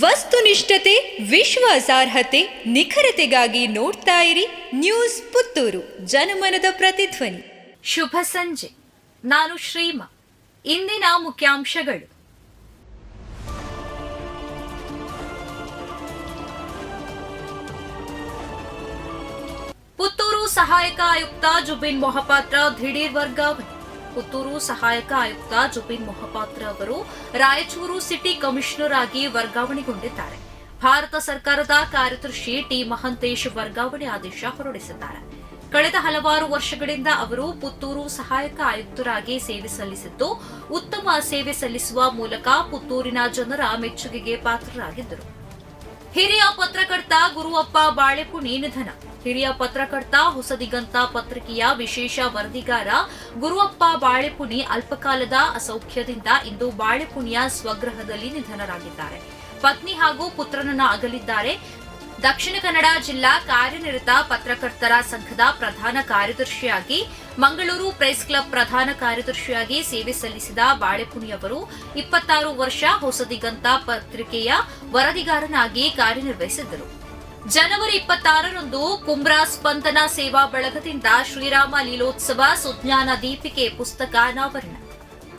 ವಸ್ತುನಿಷ್ಠತೆ, ವಿಶ್ವಾಸಾರ್ಹತೆ, ನಿಖರತೆಗಾಗಿ ನೋಡ್ತಾ ಇರಿ ನ್ಯೂಸ್ ಪುತ್ತೂರು, ಜನಮನದ ಪ್ರತಿಧ್ವನಿ. ಶುಭ ಸಂಜೆ. ನಾನು ಶ್ರೀಮಾ. ಇಂದಿನ ಮುಖ್ಯಾಂಶಗಳು. ಪುತ್ತೂರು ಸಹಾಯಕ ಆಯುಕ್ತ ಜುಬಿನ್ ಮೊಹಪಾತ್ರ ದಿಢೀರ್ ವರ್ಗಾವಣೆ. ಪುತ್ತೂರು ಸಹಾಯಕ ಆಯುಕ್ತ ಜುಬಿನ್ ಮೊಹಪಾತ್ರ ಅವರು ರಾಯಚೂರು ಸಿಟಿ ಕಮಿಷನರ್ ಆಗಿ ವರ್ಗಾವಣೆಗೊಂಡಿದ್ದಾರೆ. ಭಾರತ ಸರ್ಕಾರದ ಕಾರ್ಯದರ್ಶಿ ಟಿ ಮಹಂತೇಶ್ ವರ್ಗಾವಣೆ ಆದೇಶ ಹೊರಡಿಸಿದ್ದಾರೆ. ಕಳೆದ ಹಲವಾರು ವರ್ಷಗಳಿಂದ ಅವರು ಪುತ್ತೂರು ಸಹಾಯಕ ಆಯುಕ್ತರಾಗಿ ಸೇವೆ ಸಲ್ಲಿಸಿದ್ದು, ಉತ್ತಮ ಸೇವೆ ಸಲ್ಲಿಸುವ ಮೂಲಕ ಪುತ್ತೂರಿನ ಜನರ ಮೆಚ್ಚುಗೆಗೆ ಪಾತ್ರರಾಗಿದ್ದರು. ಹಿರಿಯ ಪತ್ರಕರ್ತ ಗುರುವಪ್ಪ ಬಾಳೆಪುಣಿ ನಿಧನ ಹಿರಿಯ ಪತ್ರಕರ್ತ ಹೊಸದಿಗಂತ ಪತ್ರಿಕೆಯ ವಿಶೇಷ ವರದಿಗಾರ ಗುರುವಪ್ಪ ಬಾಳೆಪುಣಿ ಅಲ್ಪಕಾಲದ ಅಸೌಖ್ಯದಿಂದ ಇಂದು ಬಾಳೆಪುಣಿಯ ಸ್ವಗೃಹದಲ್ಲಿ ನಿಧನರಾಗಿದ್ದಾರೆ. ಪತ್ನಿ ಹಾಗೂ ಪುತ್ರನನ್ನ ಅಗಲಿದ್ದಾರೆ. ದಕ್ಷಿಣ ಕನ್ನಡ ಜಿಲ್ಲಾ ಕಾರ್ಯನಿರತ ಪತ್ರಕರ್ತರ ಸಂಘದ ಪ್ರಧಾನ ಕಾರ್ಯದರ್ಶಿಯಾಗಿ, ಮಂಗಳೂರು ಪ್ರೆಸ್ ಕ್ಲಬ್ ಪ್ರಧಾನ ಕಾರ್ಯದರ್ಶಿಯಾಗಿ ಸೇವೆ ಸಲ್ಲಿಸಿದ ಬಾಳೆಪುಣಿ ಅವರು ಇಪ್ಪತ್ತಾರು ವರ್ಷ ಹೊಸದಿಗಂತ ಪತ್ರಿಕೆಯ ವರದಿಗಾರನಾಗಿ ಕಾರ್ಯನಿರ್ವಹಿಸಿದ್ದರು. ಜನವರಿ ಇಪ್ಪತ್ತಾರರಂದು ಕುಂಬ್ರಾ ಸ್ಪಂದನ ಸೇವಾ ಬಳಗದಿಂದ ಶ್ರೀರಾಮ ಲೀಲೋತ್ಸವ ಸುಜ್ಞಾನ ದೀಪಿಕೆ ಪುಸ್ತಕ ಅನಾವರಣ.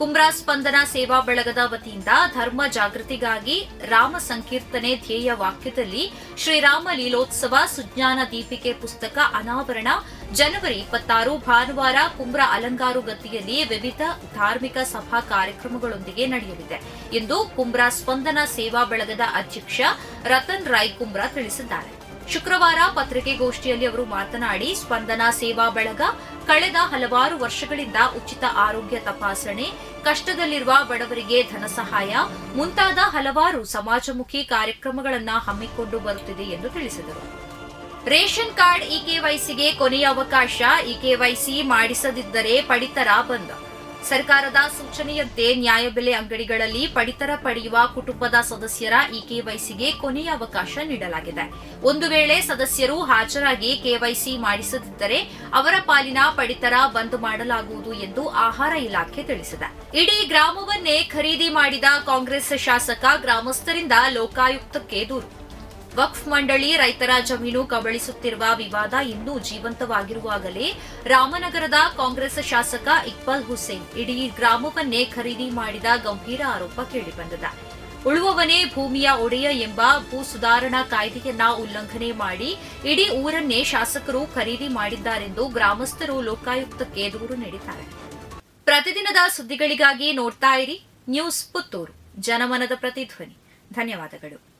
ಕುಂಬ್ರಾ ಸ್ಪಂದನ ಸೇವಾ ಬಳಗದ ವತಿಯಿಂದ ಧರ್ಮ ಜಾಗೃತಿಗಾಗಿ ರಾಮ ಸಂಕೀರ್ತನೆ ಧ್ಯೇಯ ವಾಕ್ಯದಲ್ಲಿ ಶ್ರೀರಾಮ ಲೀಲೋತ್ಸವ ಸುಜ್ಞಾನ ದೀಪಿಕೆ ಪುಸ್ತಕ ಅನಾವರಣ ಜನವರಿ ಇಪ್ಪತ್ತಾರು ಭಾನುವಾರ ಕುಂಬ್ರಾ ಅಲಂಗಾರು ಗತಿಯಲ್ಲಿ ವಿವಿಧ ಧಾರ್ಮಿಕ ಸಭಾ ಕಾರ್ಯಕ್ರಮಗಳೊಂದಿಗೆ ನಡೆಯಲಿದೆ ಎಂದು ಕುಂಬ್ರಾ ಸ್ಪಂದನ ಸೇವಾ ಬಳಗದ ಅಧ್ಯಕ್ಷ ರತನ್ ರಾಯ್ ಕುಂಬ್ರಾ ತಿಳಿಸಿದ್ದಾರೆ. ಶುಕ್ರವಾರ ಪತ್ರಿಕೆಗೋಷ್ಠಿಯಲ್ಲಿ ಅವರು ಮಾತನಾಡಿ, ಸ್ಪಂದನ ಸೇವಾ ಬಳಗ ಕಳೆದ ಹಲವಾರು ವರ್ಷಗಳಿಂದ ಉಚಿತ ಆರೋಗ್ಯ ತಪಾಸಣೆ, ಕಷ್ಟದಲ್ಲಿರುವ ಬಡವರಿಗೆ ಧನ ಸಹಾಯ, ಮುಂತಾದ ಹಲವಾರು ಸಮಾಜಮುಖಿ ಕಾರ್ಯಕ್ರಮಗಳನ್ನು ಹಮ್ಮಿಕೊಂಡು ಬರುತ್ತಿದೆ ಎಂದು ತಿಳಿಸಿದರು. ರೇಷನ್ ಕಾರ್ಡ್ ಇಕೆವೈಸಿಗೆ ಕೊನೆಯ ಅವಕಾಶ ಇಕೆವೈಸಿ ಮಾಡಿಸದಿದ್ದರೆ ಪಡಿತರ ಬಂದ್. ಸರ್ಕಾರದ ಸೂಚನೆಯಂತೆ ನ್ಯಾಯಬೆಲೆ ಅಂಗಡಿಗಳಲ್ಲಿ ಪಡಿತರ ಪಡೆಯುವ ಕುಟುಂಬದ ಸದಸ್ಯರ ಈ ಕೆವೈಸಿಗೆ ಕೊನೆಯ ಅವಕಾಶ ನೀಡಲಾಗಿದೆ. ಒಂದು ವೇಳೆ ಸದಸ್ಯರು ಹಾಜರಾಗಿ ಕೆವೈಸಿ ಮಾಡಿಸದಿದ್ದರೆ ಅವರ ಪಾಲಿನ ಪಡಿತರ ಬಂದ್ ಮಾಡಲಾಗುವುದು ಎಂದು ಆಹಾರ ಇಲಾಖೆ ತಿಳಿಸಿದೆ. ಇಡೀ ಗ್ರಾಮವನ್ನೇ ಖರೀದಿ ಮಾಡಿದ ಕಾಂಗ್ರೆಸ್ ಶಾಸಕ ಗ್ರಾಮಸ್ಥರಿಂದ ಲೋಕಾಯುಕ್ತಕ್ಕೆ ದೂರು. ವಕ್ಫ್ ಮಂಡಳಿ ರೈತರ ಜಮೀನು ಕಬಳಿಸುತ್ತಿರುವ ವಿವಾದ ಇನ್ನೂ ಜೀವಂತವಾಗಿರುವಾಗಲೇ ರಾಮನಗರದ ಕಾಂಗ್ರೆಸ್ ಶಾಸಕ ಇಕ್ಬಾಲ್ ಹುಸೇನ್ ಇಡೀ ಗ್ರಾಮವನ್ನೇ ಖರೀದಿ ಮಾಡಿದ ಗಂಭೀರ ಆರೋಪ ಕೇಳಿಬಂದಿದೆ. ಉಳುವವನೇ ಭೂಮಿಯ ಒಡೆಯ ಎಂಬ ಭೂ ಸುಧಾರಣಾ ಕಾಯ್ದೆಯನ್ನ ಉಲ್ಲಂಘನೆ ಮಾಡಿ ಇಡೀ ಊರನ್ನೇ ಶಾಸಕರು ಖರೀದಿ ಮಾಡಿದ್ದಾರೆಂದು ಗ್ರಾಮಸ್ಥರು ಲೋಕಾಯುಕ್ತಕ್ಕೆ ದೂರು ನೀಡಿದ್ದಾರೆ. ಪ್ರತಿದಿನದ ಸುದ್ದಿಗಳಿಗಾಗಿ ನೋಡ್ತಾ ಇರಿ ನ್ಯೂಸ್ ಪುತ್ತೂರು. ಜನಮನದ ಪ್ರತಿಧ್ವನಿ. ಧನ್ಯವಾದಗಳು.